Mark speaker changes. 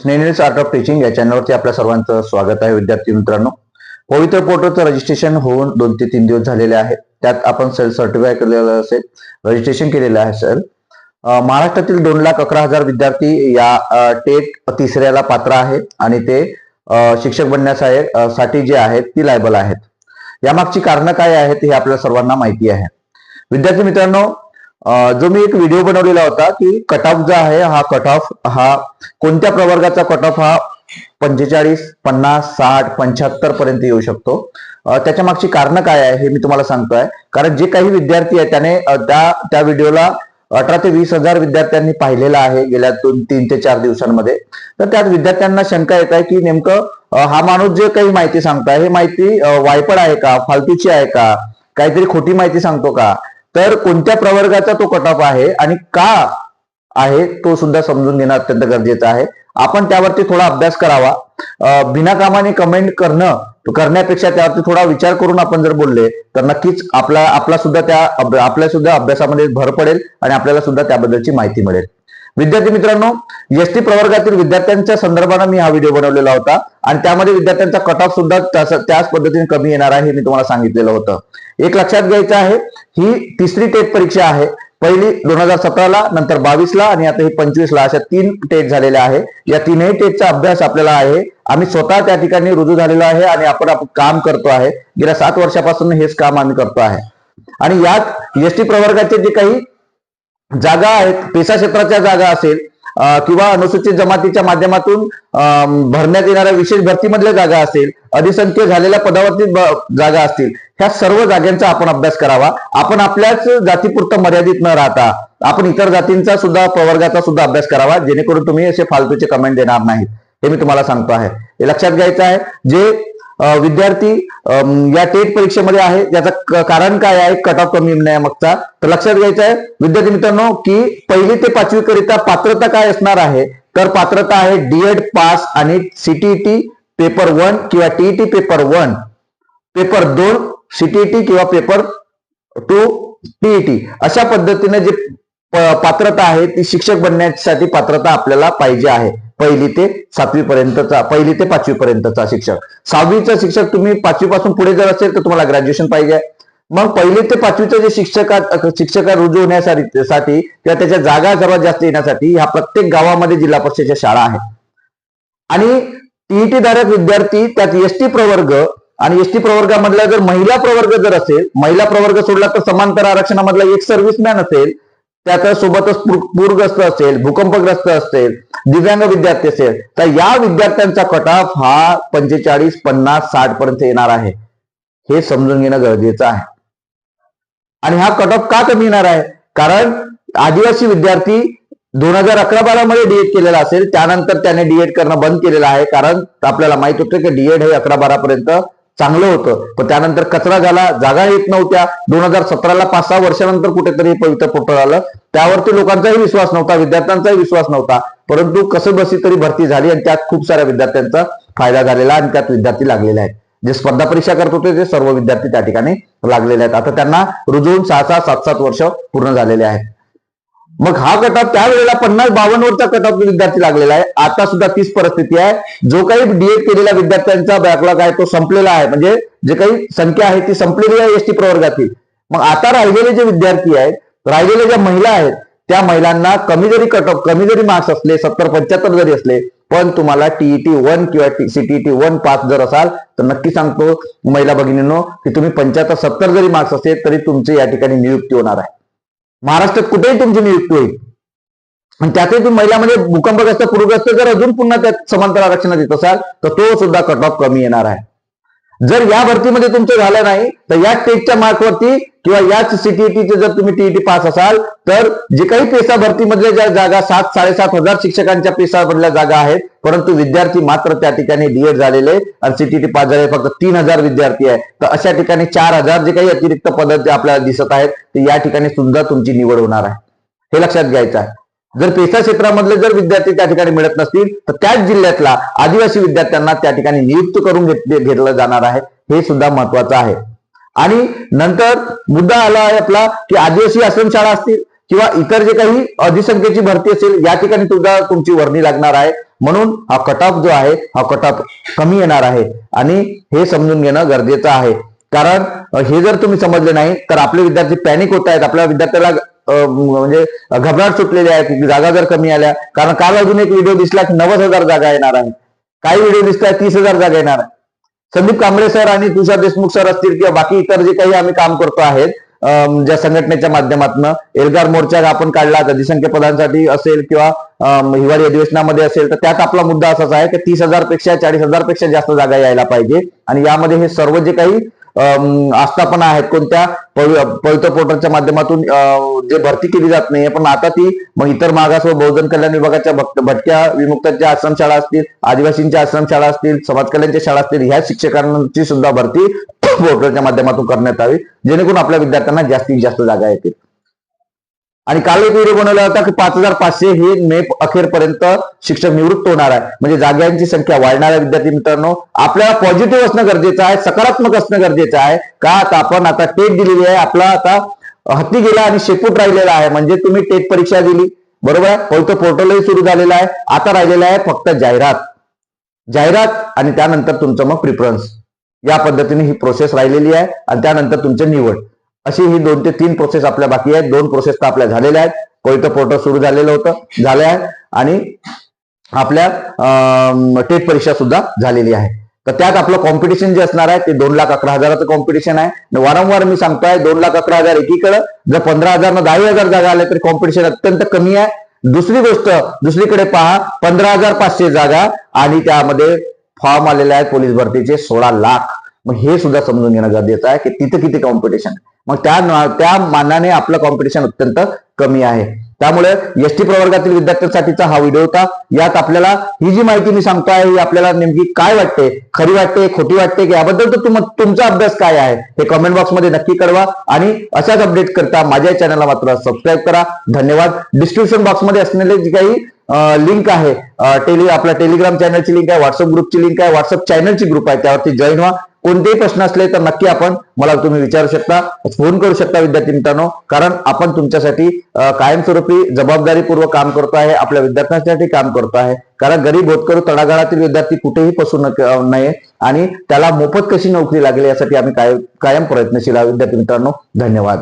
Speaker 1: स्नेहिल्स art of teaching या चॅनलवरती आपल्या सर्वांचं स्वागत आहे. विद्यार्थी मित्रांनो पवित्र पोर्टलचं रजिस्ट्रेशन होऊन दोन ते तीन दिवस झालेले आहेत. त्यात आपण सेल सर्टिफाय केलेलं असेल रजिस्ट्रेशन केलेलं आहे सर महाराष्ट्रातील दोन लाख अकरा हजार विद्यार्थी या टेट तिसऱ्याला पात्र आहेत आणि ते शिक्षक बनण्यासाठी साठी जे आहेत ती लायबल आहेत. यामागची कारणं काय आहेत हे आपल्या सर्वांना माहिती आहे. विद्यार्थी मित्रांनो जो मी एक व्हिडिओ बनवलेला होता की कट ऑफ जो आहे हा कट ऑफ हा कोणत्या प्रवर्गाचा कट ऑफ हा पंचेचाळीस पन्नास साठ पंच्याहत्तर पर्यंत येऊ शकतो. त्याच्या मागची कारणं काय आहे हे मी तुम्हाला सांगतोय. कारण जे काही विद्यार्थी आहेत त्याने त्या त्या व्हिडिओला अठरा ते वीस हजार विद्यार्थ्यांनी पाहिलेला आहे गेल्या दोन तीन ते चार दिवसांमध्ये. तर त्यात विद्यार्थ्यांना शंका येत आहे की नेमकं हा माणूस जे काही माहिती सांगताय हे माहिती वायपड आहे का? फालतूची आहे का? काहीतरी खोटी माहिती सांगतो का? तर कोणत्या प्रवर्गाचा तो कट ऑफ आहे आणि का आहे तो सुद्धा समजून घेणं अत्यंत गरजेचं आहे. आपण त्यावरती थोडा अभ्यास करावा. बिनाकामाने कमेंट करणं करण्यापेक्षा त्यावरती थोडा विचार करून आपण जर बोलले तर नक्कीच आपला आपला सुद्धा त्या आपल्या सुद्धा अभ्यासामध्ये भर पडेल आणि आपल्याला सुद्धा त्याबद्दलची माहिती मिळेल. विद्यार्थी मित्रांनो एस टी प्रवर्गातील विद्यार्थ्यांच्या संदर्भानं मी हा व्हिडिओ बनवलेला होता आणि त्यामध्ये विद्यार्थ्यांचा कट ऑफ सुद्धा त्याच- त्याच पद्धतीने कमी येणार आहे हे मी तुम्हाला सांगितलेलं होतं. एक लक्षात घ्यायचं आहे ही तिसरी टेट परीक्षा आहे. पहिली दोन हजार सतराला नंतर बावीसला आणि आता ही पंचवीसला अशा तीन टेट झालेल्या आहे. या तीनही टेटचा अभ्यास आपल्याला आहे. आम्ही स्वतः त्या ठिकाणी रुजू झालेलो आहे आणि आपण आपण काम करतो आहे. गेल्या सात वर्षापासून हेच काम आम्ही करतो आहे. आणि यात एस टी प्रवर्गाचे जे काही जागा आहेत पेशा क्षेत्राच्या जागा असेल किंवा अनुसूचित जमातीच्या माध्यमातून भरण्यात येणाऱ्या विशेष भरतीमधल्या जागा असेल अधिसंख्य झालेल्या पदावरती जागा असतील ह्या सर्व जागांचा आपण अभ्यास करावा. आपण आपल्याच जातीपुरतं मर्यादित न राहता आपण इतर जातींचा सुद्धा प्रवर्गाचा सुद्धा अभ्यास करावा जेणेकरून तुम्ही असे फालतूचे कमेंट देणार नाहीत. हे मी तुम्हाला सांगतो आहे. हे लक्षात घ्यायचं आहे जे विद्यार्थी या टेट परीक्षेमध्ये आहे याचं कारण काय आहे कट ऑफ कमी मागचा. तर लक्षात घ्यायचं आहे विद्यार्थी मित्रांनो की पहिली ते पाचवी करिता पात्रता काय असणार आहे? तर पात्रता आहे डीएड पास आणि सीटीटी पेपर वन किंवा टीईटी पेपर वन पेपर दोन सीटीटी किंवा पेपर टू टीईटी अशा पद्धतीने जे पात्रता आहे ती शिक्षक बनण्यासाठी पात्रता आपल्याला पाहिजे आहे. पहिली ते सातवी पर्यंतचा पहिली ते पाचवी पर्यंतचा शिक्षक. सहावीचा शिक्षक तुम्ही पाचवी पासून पुढे जर असेल तर तुम्हाला ग्रॅज्युएशन पाहिजे. मग पहिली ते पाचवीचं जे शिक्षका शिक्षक रुजू होण्यासाठी किंवा त्याच्या जागा सर्वात जास्त येण्यासाठी ह्या प्रत्येक गावामध्ये जिल्हा परिषदेच्या शाळा आहेत. आणि टीईटी धारक विद्यार्थी त्यात एसटी प्रवर्ग आणि एसटी प्रवर्गामधला जर महिला प्रवर्ग जर असेल महिला प्रवर्ग सोडला तर समांतर आरक्षणामधला एक सर्व्हिसमॅन असेल त्याच्या सोबतच पूरग्रस्त असेल भूकंपग्रस्त असेल दिव्यांग विद्यार्थी असेल तर या विद्यार्थ्यांचा कटाफ हा पंचेचाळीस पन्नास साठ पर्यंत येणार आहे. हे समजून घेणं गरजेचं आहे. आणि हा कटऑफ का कमी येणार आहे? कारण आदिवासी विद्यार्थी दोन हजार अकरा बारा मध्ये डीएड केलेला असेल त्यानंतर त्याने डीएड करणं बंद केलेलं आहे कारण आपल्याला माहीत होतं की डीएड हे अकरा बारा पर्यंत चांगलं होतं. पण त्यानंतर कचरा झाला जागा येत नव्हत्या. दोन हजार सतराला पाच सहा वर्षानंतर कुठेतरी पवित्र पोर्टल आलं. त्यावरती लोकांचाही विश्वास नव्हता विद्यार्थ्यांचाही विश्वास नव्हता. परंतु कसं बसी तरी भरती झाली आणि त्यात खूप साऱ्या विद्यार्थ्यांचा फायदा झालेला आणि त्यात विद्यार्थी लागलेले आहेत. जे स्पर्धा परीक्षा करत होते ते सर्व विद्यार्थी त्या ठिकाणी लागलेले आहेत. आता त्यांना रुजवून सहा सहा सात सात वर्ष पूर्ण झालेले आहेत. मग हा कटाप त्यावेळेला पन्नास बावन्न वरचा विद्यार्थी लागलेला आहे आता सुद्धा तीच परिस्थिती आहे. जो काही डीएड केलेल्या विद्यार्थ्यांचा बॅकलॉग आहे तो संपलेला आहे. म्हणजे जे काही संख्या आहे ती संपलेली आहे एसटी प्रवर्गातील. मग आता राहिलेले जे विद्यार्थी आहेत राहिलेल्या ज्या महिला आहेत त्या महिलांना कमी जरी कट ऑफ कमी जरी मार्क्स असले सत्तर पंच्याहत्तर जरी असले पण तुम्हाला टीईटी वन किंवा सीटीईटी वन पास जर असाल तर नक्की सांगतो महिला भगिनींनो की तुम्ही पंच्याहत्तर सत्तर जरी मार्क्स असेल तरी तुमची या ठिकाणी नियुक्ती होणार आहे. महाराष्ट्रात कुठेही तुमची नियुक्ती होईल. आणि त्यातही तुम्ही महिलामध्ये म्हणजे भूकंपग्रस्त पूरग्रस्त जर अजून पुन्हा त्यात समांतर आरक्षणात येत असाल तर तो सुद्धा कट ऑफ कमी येणार आहे. जर या भरतीमध्ये तुमचं झालं नाही तर या टेटच्या मार्कवरती किंवा याच सीटीईटीचे जर तुम्ही टीईटी पास असाल तर जे काही पेसा भरतीमधल्या ज्या जागा सात साडेसात हजार शिक्षकांच्या पेसा मधल्या जागा आहेत परंतु विद्यार्थी मात्र त्या ठिकाणी डीएड झालेले आणि सीटीटी पास झाले फक्त तीन हजार विद्यार्थी आहेत. तर अशा ठिकाणी चार हजार जे काही अतिरिक्त पद आपल्याला दिसत आहेत ते या ठिकाणी सुद्धा तुमची निवड होणार आहे. हे लक्षात घ्यायचं आहे. जर पेशा क्षेत्रामधले जर विद्यार्थी त्या ठिकाणी मिळत नसतील तर त्याच जिल्ह्यातला आदिवासी विद्यार्थ्यांना त्या ठिकाणी नियुक्त करून घेतलं जाणार आहे. हे सुद्धा महत्वाचं आहे. आणि नंतर मुद्दा आला आहे आपला की आदिवासी आश्रमशाळा असतील किंवा इतर जे काही अधिसंख्येची भरती असेल या ठिकाणी सुद्धा तुमची वर्णी लागणार आहे. म्हणून हा कट ऑफ जो आहे हा कट ऑफ कमी येणार आहे. आणि हे समजून घेणं गरजेचं आहे. कारण हे जर तुम्ही समजले नाही तर आपले विद्यार्थी पॅनिक होत आहेत. आपल्या विद्यार्थ्याला म्हणजे घबराट सुटलेली आहे. जागा जर कमी आल्या कारण काल अजून एक व्हिडिओ दिसला की नव्वद हजार जागा येणार आहे. काही व्हिडिओ दिसतात तीस हजार जागा येणार आहे. संदीप कांबळे सर आणि तुषार देशमुख सर असतील किंवा बाकी इतर जे काही आम्ही काम करतो आहेत ज्या संघटनेच्या माध्यमातून एल्गार मोर्चा आपण काढला अधिसंख्य पदांसाठी असेल किंवा हिवाळी अधिवेशनामध्ये असेल तर त्यात आपला मुद्दा असाच आहे की तीस हजारपेक्षा चाळीस हजारपेक्षा जास्त जागा यायला पाहिजे. आणि यामध्ये हे सर्व जे काही आस्थापना आहेत कोणत्या? पवित्र पोर्टलच्या माध्यमातून जे भरती केली जात नाहीये पण आता ती मग इतर मागास व बहुजन कल्याण विभागाच्या भटक्या विमुक्तांच्या आश्रमशाळा असतील आदिवासींच्या आश्रमशाळा असतील समाज कल्याणच्या शाळा असतील ह्या शिक्षकांची सुद्धा भरती पोर्टलच्या माध्यमातून करण्यात यावी जेणेकरून आपल्या विद्यार्थ्यांना जास्तीत जास्त जागा येतील. आणि काल एक व्हिडिओ बनवला होता की पाच हजार पाचशे हे मे अखेरपर्यंत शिक्षक निवृत्त होणार आहे. म्हणजे जागांची संख्या वाढणार आहे विद्यार्थी मित्रांनो. आपल्याला पॉझिटिव्ह असणं गरजेचं आहे सकारात्मक असणं गरजेचं आहे. का आता आपण आता टेट दिलेली आहे आपला आता हत्ती गेला आणि शेपूट राहिलेला आहे. म्हणजे तुम्ही टेट परीक्षा दिली. बरोबर आहे? फक्त पोर्टलही सुरू झालेलं आहे. आता राहिलेलं आहे फक्त जाहिरात. जाहिरात आणि त्यानंतर तुमचं मग प्रिफरन्स या पद्धतीने ही प्रोसेस राहिलेली आहे आणि त्यानंतर तुमची निवड. अशी ही दोन ते तीन प्रोसेस आपल्या बाकी आहेत. दोन प्रोसेस तर आपल्या झालेल्या आहेत. पवित्र पोर्टल सुरू झालेलं होतं झाले आहे आणि आपल्या टेट परीक्षा सुद्धा झालेली आहे. तर त्यात आपलं कॉम्पिटिशन जे असणार आहे ते दोन लाख अकरा हजाराचं कॉम्पिटिशन आहे. वारंवार मी सांगतोय दोन लाख अकरा हजार एकीकडे. जर पंधरा हजार न दहा हजार जागा आल्या तरी कॉम्पिटिशन अत्यंत कमी आहे. दुसरी गोष्ट दुसरीकडे पहा पंधरा हजार पाचशे जागा आणि त्यामध्ये फॉर्म आलेले आहेत पोलीस भरतीचे सोळा लाख. मग हे सुद्धा समजून घेणं गरजेचं आहे की तिथे किती कॉम्पिटिशन मग त्या त्या मानाने आपलं कॉम्पिटिशन अत्यंत कमी आहे. त्यामुळे एस टी प्रवर्गातील विद्यार्थ्यांसाठीचा हा व्हिडिओ होता. यात आपल्याला ही जी माहिती मी सांगतोय ही आपल्याला नेमकी काय वाटते खरी वाटते खोटी वाटते की याबद्दल तर तुम तुमचा अभ्यास काय आहे हे कमेंट बॉक्समध्ये नक्की कळवा. आणि अशाच अपडेट करता माझ्या चॅनलला मात्र सबस्क्राईब करा. धन्यवाद. डिस्क्रिप्शन बॉक्समध्ये असलेले जी काही लिंक आहे टेली आपल्या टेलिग्राम चॅनलची लिंक आहे व्हॉट्सअप ग्रुपची लिंक आहे व्हॉट्सअप चॅनलची ग्रुप आहे त्यावरती जॉईन व्हा. कोणतेही प्रश्न असले तर नक्की आपण मला तुम्ही विचारू शकता फोन करू शकता विद्यार्थी मित्रांनो. कारण आपण तुमच्यासाठी कायमस्वरूपी जबाबदारीपूर्वक काम करतो आहे आपल्या विद्यार्थ्यांसाठी काम करतो आहे. कारण गरीब होतकरू तळागाळातील विद्यार्थी कुठेही फसू नये आणि त्याला मोफत कशी नोकरी लागेल यासाठी आम्ही कायम कायम प्रयत्नशील आहोत. विद्यार्थी मित्रांनो धन्यवाद.